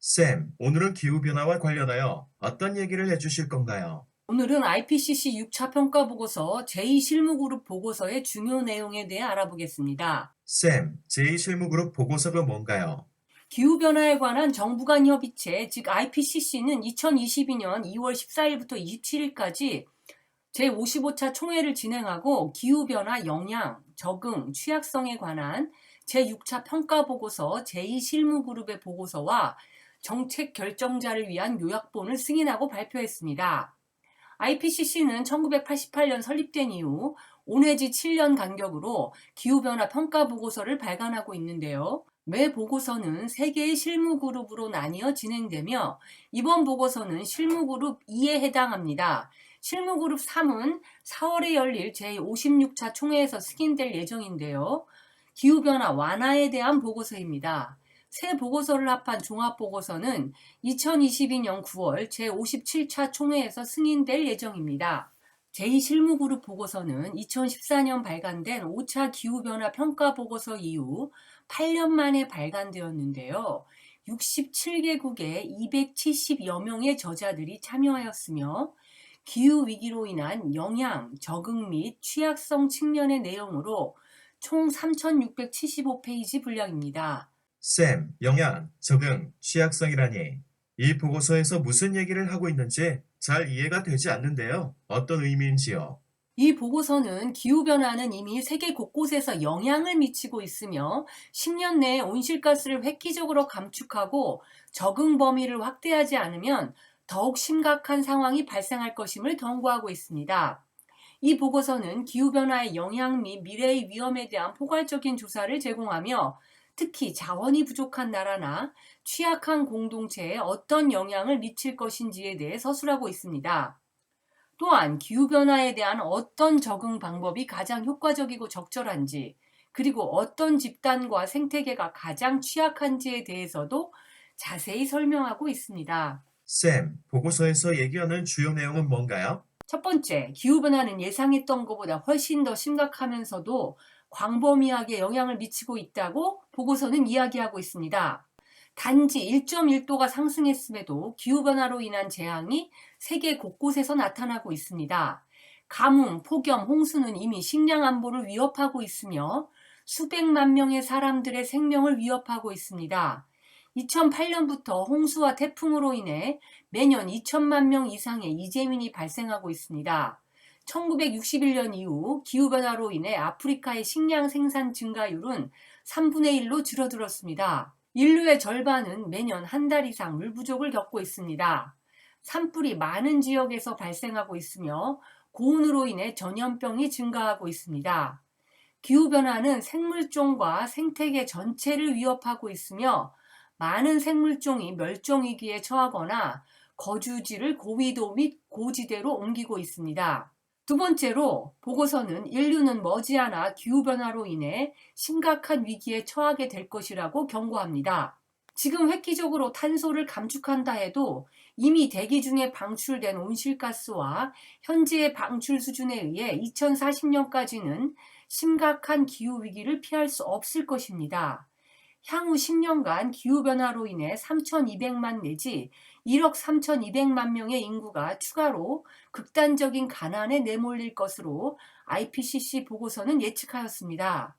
쌤, 오늘은 기후변화와 관련하여 어떤 얘기를 해주실 건가요? 오늘은 IPCC 6차 평가 보고서 제2실무그룹 보고서의 중요 내용에 대해 알아보겠습니다. 쌤, 제2실무그룹 보고서가 뭔가요? 기후변화에 관한 정부 간 협의체, 즉 IPCC는 2022년 2월 14일부터 27일까지 제55차 총회를 진행하고 기후변화 영향, 적응, 취약성에 관한 제6차 평가 보고서 제2실무그룹의 보고서와 정책 결정자를 위한 요약본을 승인하고 발표했습니다. IPCC는 1988년 설립된 이후 5 내지 7년 간격으로 기후변화 평가 보고서를 발간하고 있는데요. 매 보고서는 3개의 실무그룹으로 나뉘어 진행되며 이번 보고서는 실무그룹 2에 해당합니다. 실무그룹 3은 4월에 열릴 제56차 총회에서 승인될 예정인데요. 기후변화 완화에 대한 보고서입니다. 새 보고서를 합한 종합보고서는 2022년 9월 제57차 총회에서 승인될 예정입니다. 제2실무그룹 보고서는 2014년 발간된 5차 기후변화 평가 보고서 이후 8년 만에 발간되었는데요. 67개국의 270여 명의 저자들이 참여하였으며 기후 위기로 인한 영향, 적응 및 취약성 측면의 내용으로 총 3,675페이지 분량입니다. 쌤, 영양, 적응, 취약성이라니. 이 보고서에서 무슨 얘기를 하고 있는지 잘 이해가 되지 않는데요. 어떤 의미인지요? 이 보고서는 기후변화는 이미 세계 곳곳에서 영향을 미치고 있으며 10년 내에 온실가스를 획기적으로 감축하고 적응 범위를 확대하지 않으면 더욱 심각한 상황이 발생할 것임을 경고하고 있습니다. 이 보고서는 기후변화의 영향 및 미래의 위험에 대한 포괄적인 조사를 제공하며 특히 자원이 부족한 나라나 취약한 공동체에 어떤 영향을 미칠 것인지에 대해 서술하고 있습니다. 또한 기후변화에 대한 어떤 적응 방법이 가장 효과적이고 적절한지, 그리고 어떤 집단과 생태계가 가장 취약한지에 대해서도 자세히 설명하고 있습니다. 쌤, 보고서에서 얘기하는 주요 내용은 뭔가요? 첫 번째, 기후변화는 예상했던 것보다 훨씬 더 심각하면서도 광범위하게 영향을 미치고 있다고 보고서는 이야기하고 있습니다. 단지 1.1도가 상승했음에도 기후변화로 인한 재앙이 세계 곳곳에서 나타나고 있습니다. 가뭄, 폭염, 홍수는 이미 식량 안보를 위협하고 있으며 수백만 명의 사람들의 생명을 위협하고 있습니다. 2008년부터 홍수와 태풍으로 인해 매년 2천만 명 이상의 이재민이 발생하고 있습니다. 1961년 이후 기후변화로 인해 아프리카의 식량 생산 증가율은 3분의 1로 줄어들었습니다. 인류의 절반은 매년 한 달 이상 물 부족을 겪고 있습니다. 산불이 많은 지역에서 발생하고 있으며 고온으로 인해 전염병이 증가하고 있습니다. 기후변화는 생물종과 생태계 전체를 위협하고 있으며 많은 생물종이 멸종위기에 처하거나 거주지를 고위도 및 고지대로 옮기고 있습니다. 두 번째로 보고서는 인류는 머지않아 기후변화로 인해 심각한 위기에 처하게 될 것이라고 경고합니다. 지금 획기적으로 탄소를 감축한다 해도 이미 대기 중에 방출된 온실가스와 현재의 방출 수준에 의해 2040년까지는 심각한 기후위기를 피할 수 없을 것입니다. 향후 10년간 기후변화로 인해 3,200만 내지 1억 3,200만 명의 인구가 추가로 극단적인 가난에 내몰릴 것으로 IPCC 보고서는 예측하였습니다.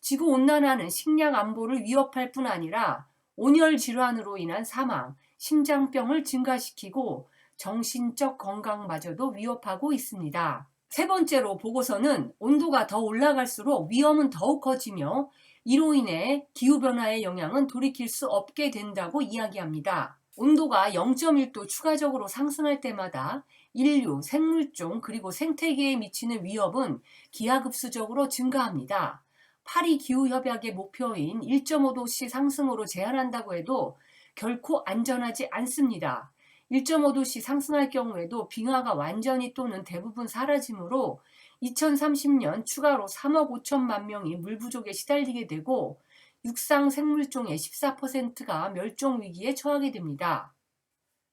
지구 온난화는 식량 안보를 위협할 뿐 아니라 온열 질환으로 인한 사망, 심장병을 증가시키고 정신적 건강마저도 위협하고 있습니다. 세 번째로 보고서는 온도가 더 올라갈수록 위험은 더욱 커지며 이로 인해 기후변화의 영향은 돌이킬 수 없게 된다고 이야기합니다. 온도가 0.1도 추가적으로 상승할 때마다 인류, 생물종, 그리고 생태계에 미치는 위협은 기하급수적으로 증가합니다. 파리 기후협약의 목표인 1.5도씨 상승으로 제한한다고 해도 결코 안전하지 않습니다. 1.5도씨 상승할 경우에도 빙하가 완전히 또는 대부분 사라지므로 2030년 추가로 3억 5천만 명이 물 부족에 시달리게 되고 육상 생물종의 14%가 멸종 위기에 처하게 됩니다.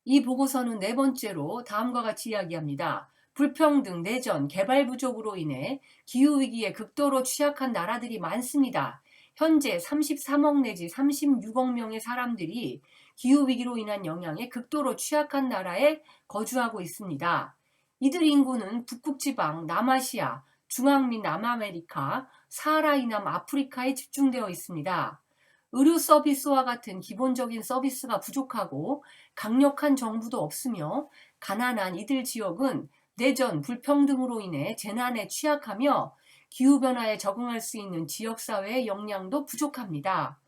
이 보고서는 네 번째로 다음과 같이 이야기합니다. 불평등, 내전, 개발 부족으로 인해 기후 위기에 극도로 취약한 나라들이 많습니다. 현재 33억 내지 36억 명의 사람들이 기후 위기로 인한 영향에 극도로 취약한 나라에 거주하고 있습니다. 이들 인구는 북극지방, 남아시아, 중앙 및 남아메리카, 사하라 이남 아프리카에 집중되어 있습니다. 의료 서비스와 같은 기본적인 서비스가 부족하고 강력한 정부도 없으며 가난한 이들 지역은 내전, 불평등으로 인해 재난에 취약하며 기후변화에 적응할 수 있는 지역사회의 역량도 부족합니다.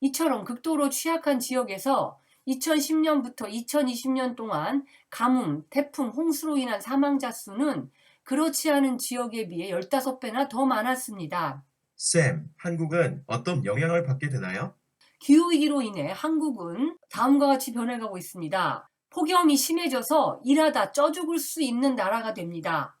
이처럼 극도로 취약한 지역에서 2010년부터 2020년 동안 가뭄, 태풍, 홍수로 인한 사망자 수는 그렇지 않은 지역에 비해 15배나 더 많았습니다. 쌤, 한국은 어떤 영향을 받게 되나요? 기후위기로 인해 한국은 다음과 같이 변해가고 있습니다. 폭염이 심해져서 일하다 쪄 죽을 수 있는 나라가 됩니다.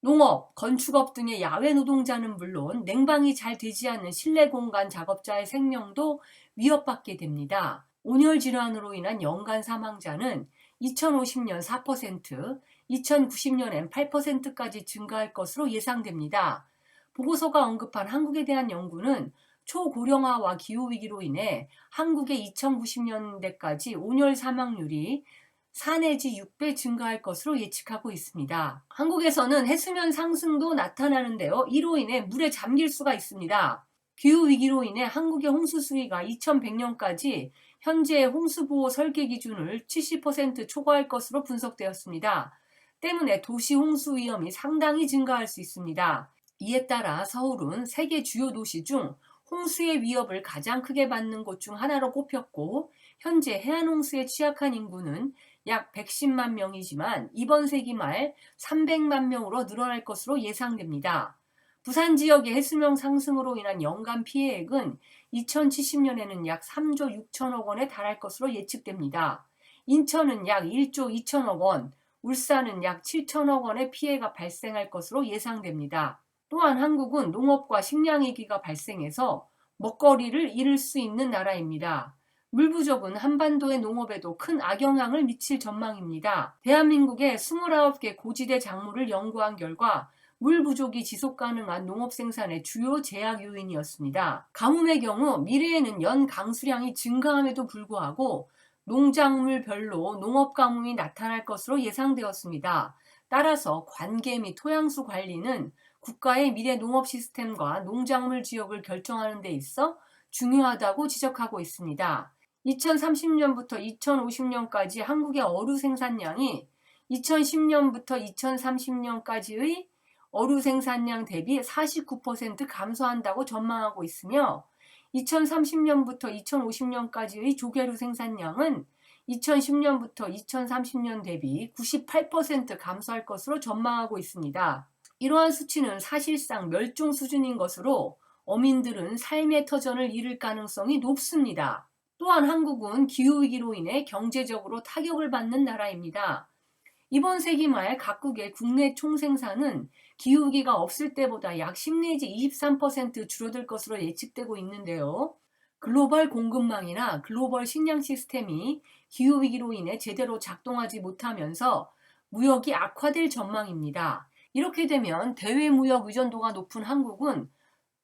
농업, 건축업 등의 야외 노동자는 물론 냉방이 잘 되지 않는 실내 공간 작업자의 생명도 위협받게 됩니다. 온열 질환으로 인한 연간 사망자는 2050년 4%, 2090년엔 8%까지 증가할 것으로 예상됩니다. 보고서가 언급한 한국에 대한 연구는 초고령화와 기후위기로 인해 한국의 2090년대까지 온열 사망률이 4 내지 6배 증가할 것으로 예측하고 있습니다. 한국에서는 해수면 상승도 나타나는데요. 이로 인해 물에 잠길 수가 있습니다. 기후위기로 인해 한국의 홍수 수위가 2100년까지 현재의 홍수보호 설계 기준을 70% 초과할 것으로 분석되었습니다. 때문에 도시 홍수 위험이 상당히 증가할 수 있습니다. 이에 따라 서울은 세계 주요 도시 중 홍수의 위협을 가장 크게 받는 곳 중 하나로 꼽혔고 현재 해안 홍수에 취약한 인구는 약 110만 명이지만 이번 세기 말 300만 명으로 늘어날 것으로 예상됩니다. 부산 지역의 해수면 상승으로 인한 연간 피해액은 2070년에는 약 3조 6천억 원에 달할 것으로 예측됩니다. 인천은 약 1조 2천억 원, 울산은 약 7천억 원의 피해가 발생할 것으로 예상됩니다. 또한 한국은 농업과 식량 위기가 발생해서 먹거리를 잃을 수 있는 나라입니다. 물 부족은 한반도의 농업에도 큰 악영향을 미칠 전망입니다. 대한민국의 29개 고지대 작물을 연구한 결과 물 부족이 지속 가능한 농업 생산의 주요 제약 요인이었습니다. 가뭄의 경우 미래에는 연 강수량이 증가함에도 불구하고 농작물별로 농업 가뭄이 나타날 것으로 예상되었습니다. 따라서 관계 및 토양수 관리는 국가의 미래 농업 시스템과 농작물 지역을 결정하는 데 있어 중요하다고 지적하고 있습니다. 2030년부터 2050년까지 한국의 어류 생산량이 2010년부터 2030년까지의 어류 생산량 대비 49% 감소한다고 전망하고 있으며 2030년부터 2050년까지의 조개류 생산량은 2010년부터 2030년 대비 98% 감소할 것으로 전망하고 있습니다. 이러한 수치는 사실상 멸종 수준인 것으로 어민들은 삶의 터전을 잃을 가능성이 높습니다. 또한 한국은 기후위기로 인해 경제적으로 타격을 받는 나라입니다. 이번 세기 말 각국의 국내 총생산은 기후위기가 없을 때보다 약 10 내지 23% 줄어들 것으로 예측되고 있는데요. 글로벌 공급망이나 글로벌 식량 시스템이 기후위기로 인해 제대로 작동하지 못하면서 무역이 악화될 전망입니다. 이렇게 되면 대외 무역 의존도가 높은 한국은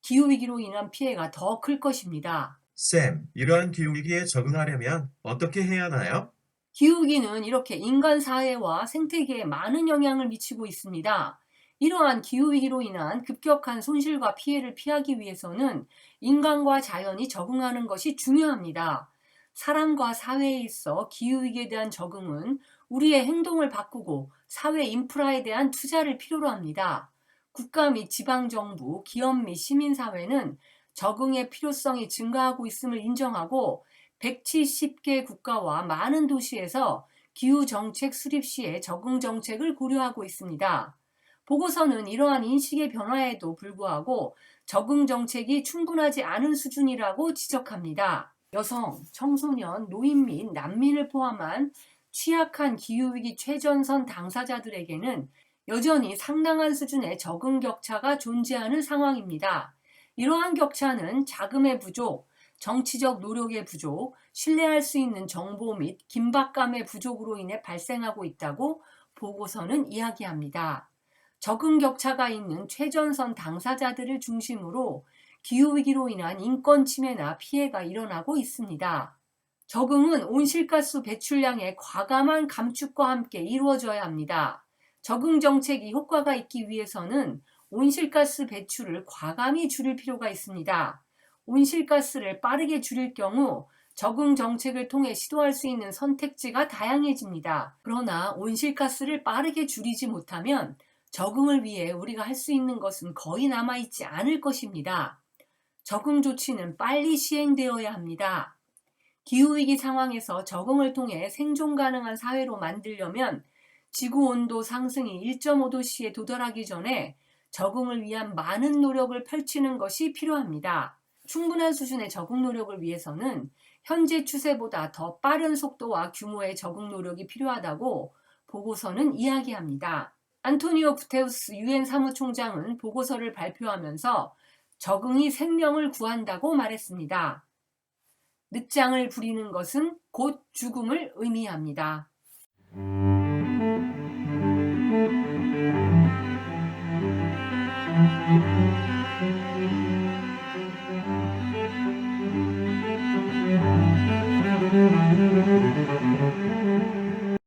기후위기로 인한 피해가 더 클 것입니다. 쌤, 이러한 기후위기에 적응하려면 어떻게 해야 하나요? 기후위기는 이렇게 인간 사회와 생태계에 많은 영향을 미치고 있습니다. 이러한 기후위기로 인한 급격한 손실과 피해를 피하기 위해서는 인간과 자연이 적응하는 것이 중요합니다. 사람과 사회에 있어 기후위기에 대한 적응은 우리의 행동을 바꾸고 사회 인프라에 대한 투자를 필요로 합니다. 국가 및 지방정부, 기업 및 시민사회는 적응의 필요성이 증가하고 있음을 인정하고 170개 국가와 많은 도시에서 기후정책 수립 시에 적응 정책을 고려하고 있습니다. 보고서는 이러한 인식의 변화에도 불구하고 적응 정책이 충분하지 않은 수준이라고 지적합니다. 여성, 청소년, 노인 및 난민을 포함한 취약한 기후위기 최전선 당사자들에게는 여전히 상당한 수준의 적응 격차가 존재하는 상황입니다. 이러한 격차는 자금의 부족, 정치적 노력의 부족, 신뢰할 수 있는 정보 및 긴박감의 부족으로 인해 발생하고 있다고 보고서는 이야기합니다. 적응 격차가 있는 최전선 당사자들을 중심으로 기후위기로 인한 인권 침해나 피해가 일어나고 있습니다. 적응은 온실가스 배출량의 과감한 감축과 함께 이루어져야 합니다. 적응 정책이 효과가 있기 위해서는 온실가스 배출을 과감히 줄일 필요가 있습니다. 온실가스를 빠르게 줄일 경우 적응 정책을 통해 시도할 수 있는 선택지가 다양해집니다. 그러나 온실가스를 빠르게 줄이지 못하면 적응을 위해 우리가 할 수 있는 것은 거의 남아있지 않을 것입니다. 적응 조치는 빨리 시행되어야 합니다. 기후위기 상황에서 적응을 통해 생존 가능한 사회로 만들려면 지구 온도 상승이 1.5도씨에 도달하기 전에 적응을 위한 많은 노력을 펼치는 것이 필요합니다. 충분한 수준의 적응 노력을 위해서는 현재 추세보다 더 빠른 속도와 규모의 적응 노력이 필요하다고 보고서는 이야기합니다. 안토니오 구테우스 유엔 사무총장은 보고서를 발표하면서 적응이 생명을 구한다고 말했습니다. 늦장을 부리는 것은 곧 죽음을 의미합니다.